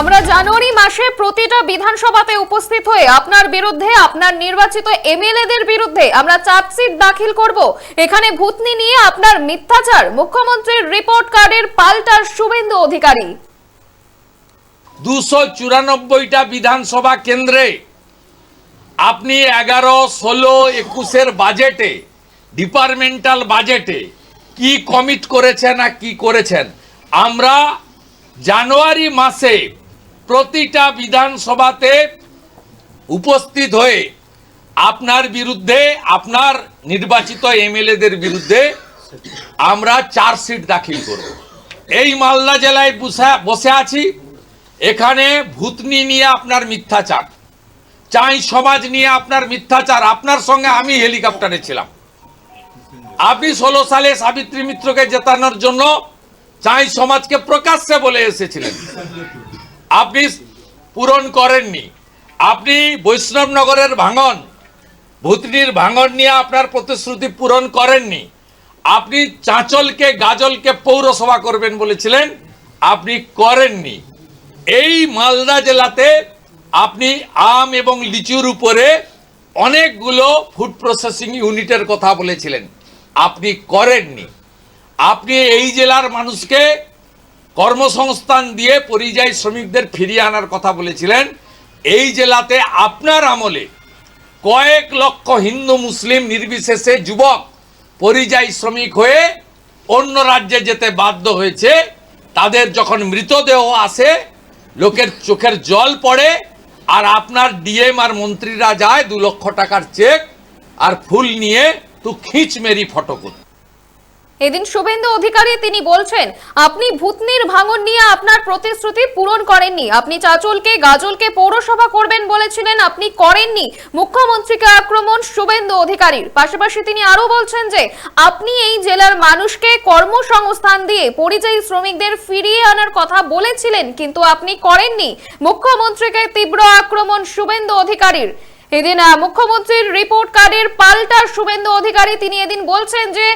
আমরা জানুয়ারি মাসে প্রতিটা বিধানসভাতে উপস্থিত হয়ে আপনার বিরুদ্ধে, আপনার নির্বাচিত এমএলএদের বিরুদ্ধে আমরা চার্জশিট দাখিল করব। এখানে ভূতনি নিয়ে আপনার মিথ্যাচার। মুখ্যমন্ত্রীর রিপোর্ট কার্ডের পাল্টার শুভেন্দু অধিকারী। দুশো চুরানব্বইটা বিধানসভা কেন্দ্রে আপনি এগারো, ষোলো, একুশের বাজেটে, ডিপার্টমেন্টাল বাজেটে কি কমিট করেছেন আর কি করেছেন? আমরা জানুয়ারি মাসে প্রতিটা বিধানসভাতে উপস্থিত হয়ে আপনার বিরুদ্ধে, আপনার নির্বাচিত এমএলএদের বিরুদ্ধে আমরা চার্জশিট দাখিল করব। এই মালদা জেলায় বসে- আছি। এখানে ভূতনি নিয়ে আপনার মিথ্যাচার। চাই সমাজ নিয়ে আপনার মিথ্যাচার। আপনার সঙ্গে আমি হেলিকপ্টারে ছিলাম। আপনি ষোলো সালে সাবিত্রী মিত্রকে জেতানোর জন্য চাই সমাজকে প্রকাশ্যে বলে এসেছিলেন। আপনি পূরণ করেননি। আপনি বৈষ্ণবনগরের ভাঙন, ভূতনির ভাঙন নিয়ে আপনার প্রতিশ্রুতি পূরণ করেননি। আপনি চাঁচলকে, গাজলকে পৌরসভা করবেন বলেছিলেন, আপনি করেননি। এই মালদা জেলাতে আপনি আম এবং লিচুর উপরে অনেকগুলো ফুড প্রসেসিং ইউনিটের কথা বলেছিলেন। আপনি করেননি। আপনি এই জেলার মানুষকে কর্মসংস্থান দিয়ে পরিযায়ী শ্রমিকদের ফিরিয়ে আনার কথা বলেছিলেন। এই জেলাতে আপনার আমলে কয়েক লক্ষ হিন্দু মুসলিম নির্বিশেষে যুবক পরিযায়ী শ্রমিক হয়ে অন্য রাজ্যে যেতে বাধ্য হয়েছে। তাদের যখন মৃতদেহ আসে, লোকের চোখের জল পড়ে, আর আপনার ডিএম আর মন্ত্রীরা যায় দু লক্ষ টাকার চেক আর ফুল নিয়ে তু খিঁচ মেরি ফটো করতে। এদিন শুভেন্দু অধিকারী তিনি বলছেন, আপনি ভূতনির ভাঙন নিয়ে আপনার প্রতিশ্রুতি পূরণ করেননি। আপনি চাচলকে, গাজলকে পৌরসভা করবেন বলেছিলেন, আপনি করেননি। মুখ্যমন্ত্রীকে আক্রমণ শুভেন্দু অধিকারীর। পাশাপাশি তিনি আরও বলছেন যে, আপনি এই জেলার মানুষকে কর্মসংস্থান দিয়ে পরিযায়ী শ্রমিকদের ফিরিয়ে আনার কথা বলেছিলেন, কিন্তু আপনি করেননি। মুখ্যমন্ত্রীকে তীব্র আক্রমণ শুভেন্দু অধিকারীর। এদিন মুখ্যমন্ত্রীর রিপোর্ট কার্ডের পাল্টা শুভেন্দু অধিকারী তিনি এদিন বলছেন যে,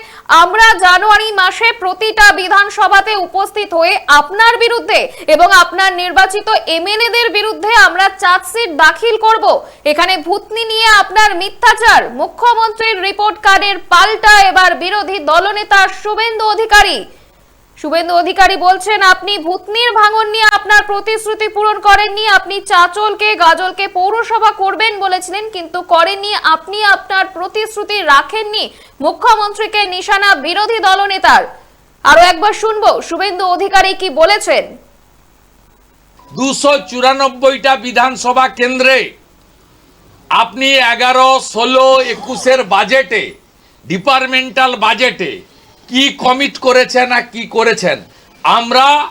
আমরা জানুয়ারি মাসে প্রতিটা বিধানসভাতে উপস্থিত হয়ে আপনার বিরুদ্ধে এবং আপনার নির্বাচিত এমএলএদের বিরুদ্ধে আমরা চার্জশিট দাখিল করব। এখানে ভূতনি নিয়ে আপনার মিথ্যাচার। মুখ্যমন্ত্রীর রিপোর্ট কার্ডের পাল্টা এবার বিরোধী দলনেতা শুভেন্দু অধিকারী শুভেন্দু অধিকারী বলছেন, আপনি ভূতনির ভাঙন নিয়ে আপনার প্রতিশ্রুতি পূরণ করেননি, আপনি চাচলকে, গাজলকে পৌরসভা করবেন বলেছিলেন, কিন্তু করেননি, আপনি আপনার প্রতিশ্রুতি রাখেননি। মুখ্যমন্ত্রীকে নিশানা বিরোধী দলনেতার। আরও একবার শুনব, শুভেন্দু অধিকারী কি বলেছেন? দুশো চুরানব্বইটা বিধানসভা কেন্দ্রে আপনি এগারো, ষোলো, একুশের বাজেটে ডিপার্টমেন্টাল বাজেটে কি কমিট করেছেন আর কি করেছেন? আমরা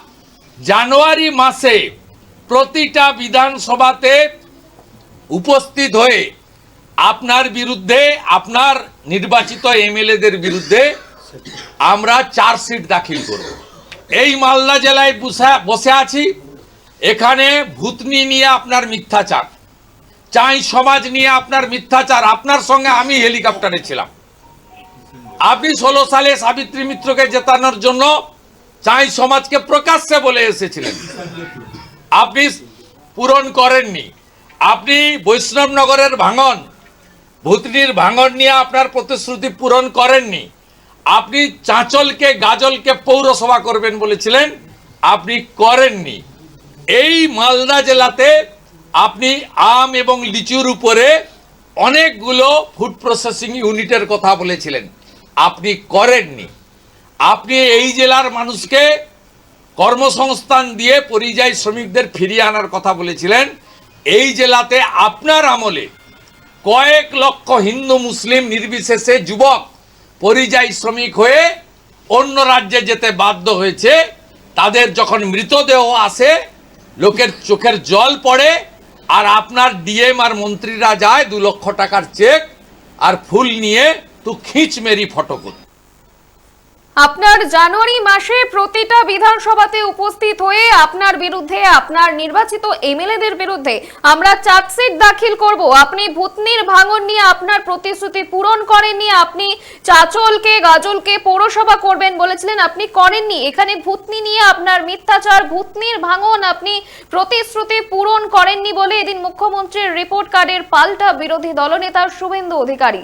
জানুয়ারি মাসে প্রতিটা বিধানসভাতে উপস্থিত হয়ে আপনার বিরুদ্ধে, আপনার নির্বাচিত এমএলএদের বিরুদ্ধে আমরা চার্জশিট দাখিল করব। এই মালদা জেলায় বসে- বসে আছি। এখানে ভূতনি নিয়ে আপনার মিথ্যাচার। চাই সমাজ নিয়ে আপনার মিথ্যাচার। আপনার সঙ্গে আমি হেলিকপ্টারে ছিলাম। আপনি ষোলো সালে সাবিত্রী মিত্রকে জেতানোর জন্য চাই সমাজকে প্রকাশ্যে বলে এসেছিলেন। আপনি পূরণ করেননি। আপনি বৈষ্ণবনগরের ভাঙন, ভূতনির ভাঙন নিয়ে আপনার প্রতিশ্রুতি পূরণ করেননি। আপনি চাঁচলকে, গাজলকে পৌরসভা করবেন বলেছিলেন, আপনি করেননি। এই মালদা জেলাতে আপনি আম এবং লিচুর উপরে অনেকগুলো ফুড প্রসেসিং ইউনিটের কথা বলেছিলেন। আপনি করেননি। আপনি এই জেলার মানুষকে কর্মসংস্থান দিয়ে পরিযায়ী শ্রমিকদের ফিরিয়ে আনার কথা বলেছিলেন। এই জেলাতে আপনার আমলে কয়েক লক্ষ হিন্দু মুসলিম নির্বিশেষে যুবক পরিযায়ী শ্রমিক হয়ে অন্য রাজ্যে যেতে বাধ্য হয়েছে। তাদের যখন মৃতদেহ আসে, লোকের চোখের জল পড়ে, আর আপনার ডিএম আর মন্ত্রীরা যায় দু লক্ষ টাকার চেক আর ফুল নিয়ে তু খিঁচ মেরি ফটো করতে। আপনার জানুয়ারি মাসে প্রতিটা বিধানসভাতে উপস্থিত হয়ে আপনার বিরুদ্ধে, আপনার নির্বাচিত এমএলএদের বিরুদ্ধে আমরা চার্জশিট দাখিল করব। আপনি ভূতনির ভাঙন নিয়ে আপনার প্রতিশ্রুতি পূরণ করেননি, আপনি চাচলকে, গাজলকে পৌরসভা করবেন বলেছিলেন, আপনি করেননি। এখানে ভূতনি নিয়ে আপনার মিথ্যাচার, ভূতনির ভাঙন আপনি প্রতিশ্রুতি পূরণ করেননি বলে এদিন মুখ্যমন্ত্রীর রিপোর্ট কার্ডের পাল্টা বিরোধী দলনেতা শুভেন্দু অধিকারী